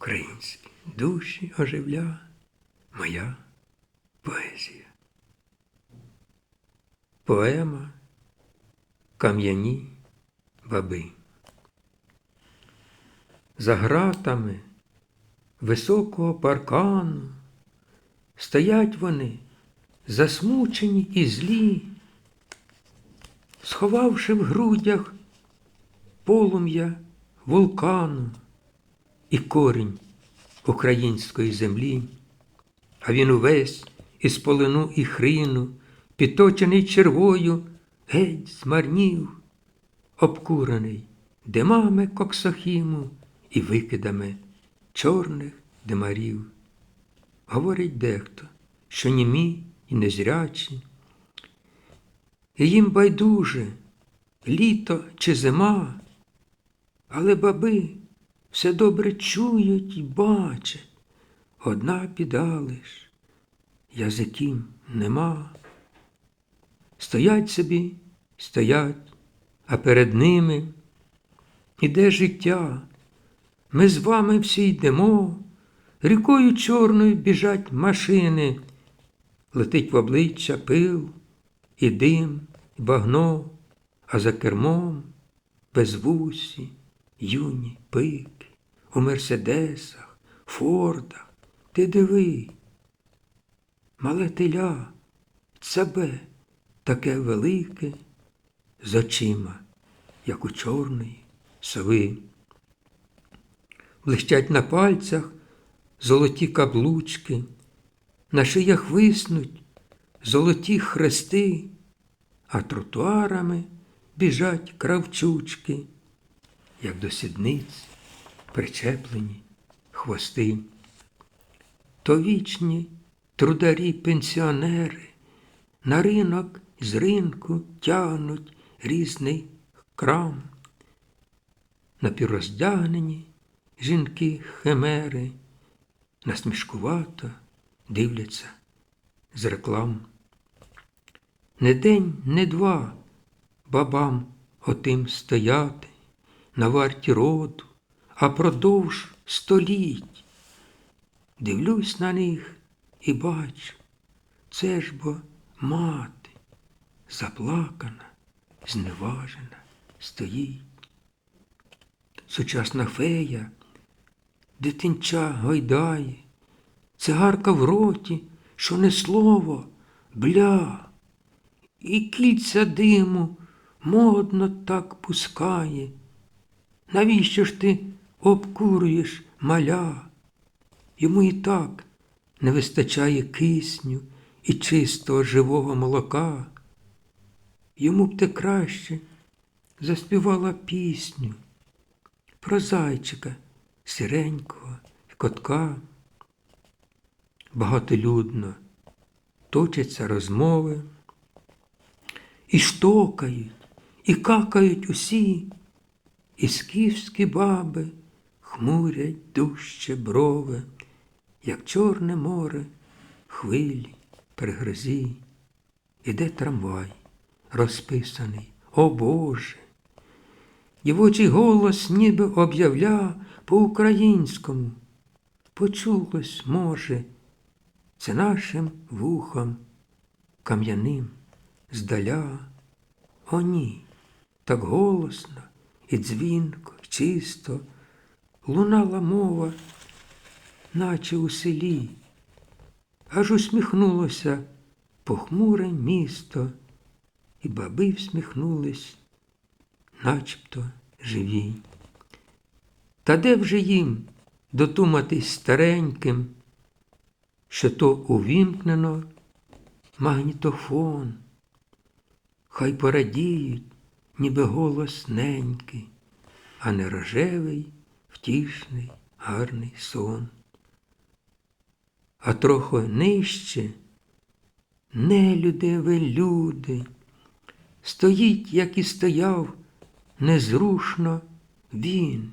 українські душі оживля моя поезія. Поема Кам'яні баби. За гратами високого паркану стоять вони, засмучені і злі, сховавши в грудях полум'я вулкану і корінь української землі, а він увесь із полину і хрину, підточений червою, геть змарнів, обкурений димами коксохіму і викидами чорних димарів. Говорить дехто, що німі і незрячі, і їм байдуже літо чи зима, але баби все добре чують і бачать. Одна біда лиш, язиків нема. Стоять собі, стоять, а перед ними іде життя. Ми з вами всі йдемо, рікою чорною біжать машини, летить в обличчя пил, і дим, і багно, а за кермом безвусі, юні пики, у мерседесах, фордах. Ти диви, мале теля, цабе таке велике, з очима, як у чорної сови. Блищать на пальцях золоті каблучки, на шиях виснуть золоті хрести, а тротуарами біжать кравчучки, як до сідниць причеплені хвости. То вічні трударі пенсіонери на ринок з ринку тягнуть різний крам. Напівроздягнені жінки химери насмішкувато дивляться з реклам. Не день, не два бабам отим стояти на варті роду, а продовж століть. Дивлюсь на них і бачу, це ж бо мати заплакана, зневажена, стоїть. Сучасна фея, дитинча гойдає, цигарка в роті, що не слово, бля, і кільця диму модно так пускає. Навіщо ж ти обкурюєш маля? Йому і так не вистачає кисню і чистого живого молока. Йому б ти краще заспівала пісню про зайчика сиренького і котка. Багатолюдно точаться розмови, і штокають, і какають усі, і скіфські баби хмурять дужче брови, як чорне море, хвилі перегрозі. Іде трамвай, розписаний, о Боже. Дівочий голос ніби об'явля по-українському. Почулось, може, це нашим вухом кам'яним здаля. О, ні, так голосно і дзвінко, чисто лунала мова, наче у селі, аж усміхнулося похмуре місто, і баби всміхнулись начебто живі. Та де вже їм дотуматись стареньким, що то увімкнено магнітофон, хай порадіють, ніби голос ненький, а не рожевий, втішний, гарний сон. А трохи нижче, не люди ви люди, стоїть, як і стояв незрушно він.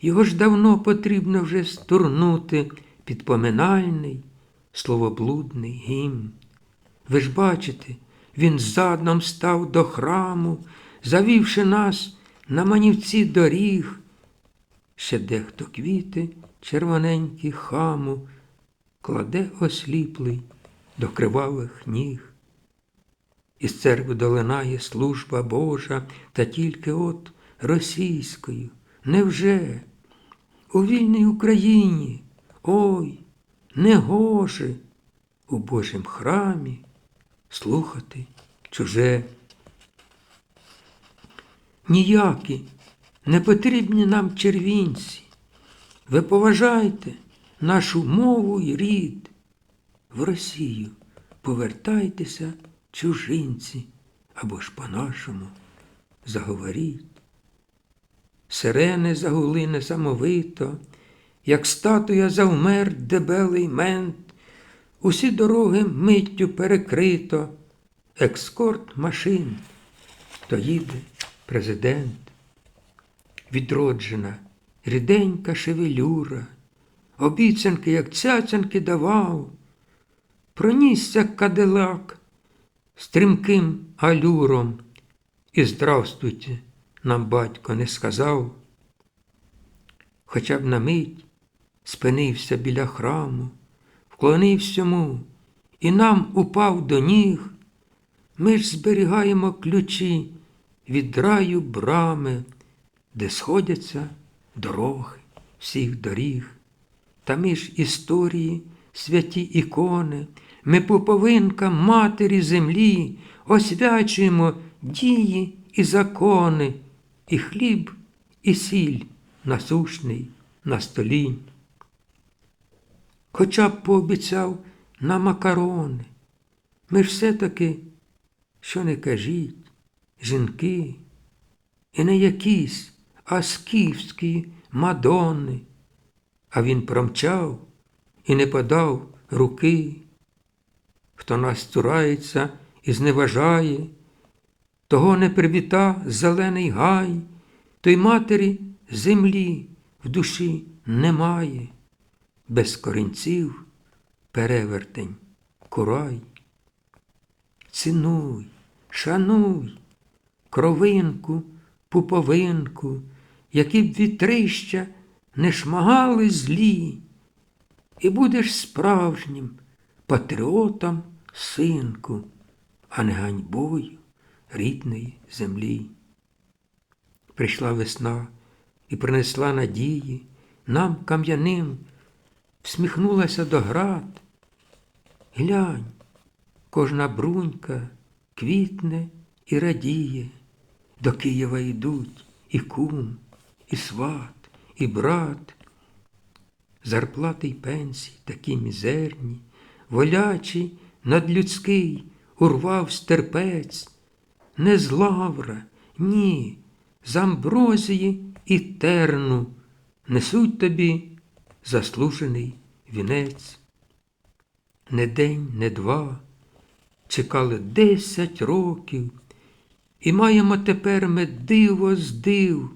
Його ж давно потрібно вже стурнути під поминальний, словоблудний гімн. Ви ж бачите, він задном став до храму, завівши нас на манівці доріг, ще дехто квіти червоненькі хаму кладе осліплий до кривавих ніг. Із церкви долинає служба Божа, та тільки от російською. Невже? У вільній Україні, ой, не гоже у Божім храмі слухати чуже. Ніякі не потрібні нам червінці. Ви поважайте нашу мову і рід. В Росію повертайтеся, чужинці, або ж по-нашому заговоріть. Сирени загули несамовито, як статуя завмер дебелий мент, усі дороги миттю перекрито, екскорт машин, то їде президент. Відроджена, ріденька шевелюра, обіцянки, як цяцянки давав, пронісся кадилак стрімким алюром, і здравствуйте нам батько не сказав, хоча б на мить спинився біля храму, вклонився йому і нам упав до ніг. Ми ж зберігаємо ключі від раю брами, де сходяться дороги всіх доріг. Та ми ж історії, святі ікони, ми пуповинка матері землі, освячуємо дії і закони, і хліб, і сіль насушний на столі. Хоча б пообіцяв на макарони, ми ж все-таки, що не кажіть, жінки, і не якісь, а скіфські мадонни. А він промчав і не подав руки. Хто нас цурається і зневажає, того не привіта зелений гай, той матері землі в душі немає, без корінців перевертень, курай. Цінуй, шануй, кровинку, пуповинку, які б вітрища не шмагали злі, і будеш справжнім патріотом синку, а не ганьбою рідної землі. Прийшла весна і принесла надії, нам кам'яним всміхнулася до град. Глянь, кожна брунька квітне і радіє, до Києва йдуть і кум, і сват, і брат. Зарплати й пенсії такі мізерні, волячий, надлюдський урвав стерпець, не з лавра, ні, з амброзії і терну. Несуть тобі заслужений вінець. Не день, не два, чекали десять років, і маємо тепер ми диво з див,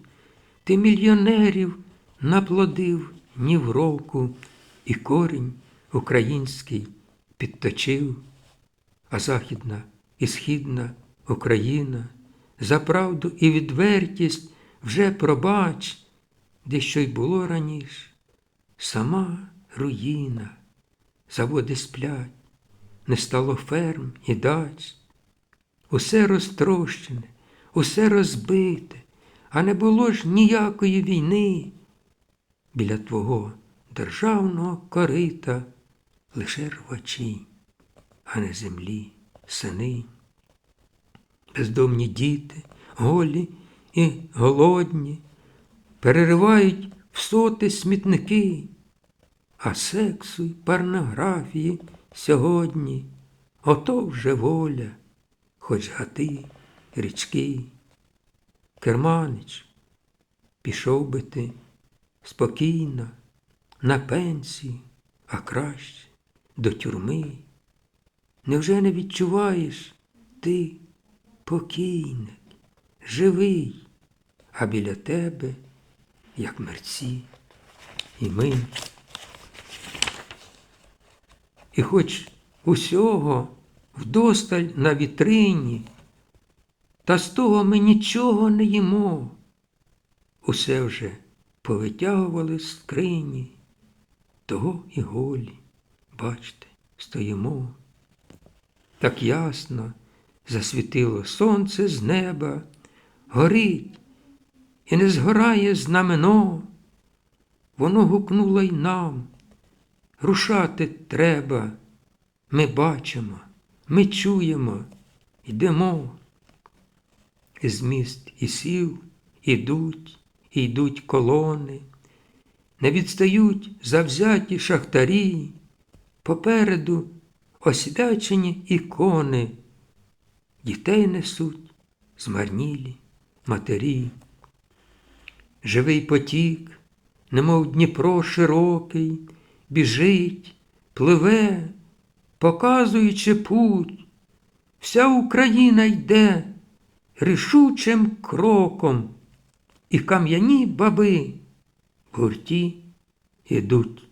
ти мільйонерів наплодив ні в року, і корінь український підточив, а західна і східна Україна за правду і відвертість вже пробач, де що й було раніше, сама руїна, заводи сплять, не стало ферм і дач, усе розтрощене, усе розбите, а не було ж ніякої війни. Біля твого державного корита лише рвачі, а не землі, сини. Бездомні діти, голі і голодні, переривають в соти смітники, а сексу й порнографії сьогодні ото вже воля, хоч гати, річки. Керманич, пішов би ти спокійно, на пенсію, а краще до тюрми. Невже не відчуваєш ти покійник, живий, а біля тебе, як мерці, і ми. І хоч усього вдосталь на вітрині, та з того ми нічого не їмо, усе вже повитягували з скрині, того і голі, бачте, стоїмо. Так ясно засвітило сонце з неба, горить і не згорає знамено. Воно гукнуло й нам. Рушати треба. Ми бачимо, ми чуємо, йдемо. З міст і сіл ідуть, і йдуть колони, не відстають завзяті шахтарі, попереду освячені ікони, дітей несуть змарнілі матері. Живий потік, немов Дніпро широкий, біжить, пливе, показуючи путь. Вся Україна йде рішучим кроком, і кам'яні баби в гурті ідуть.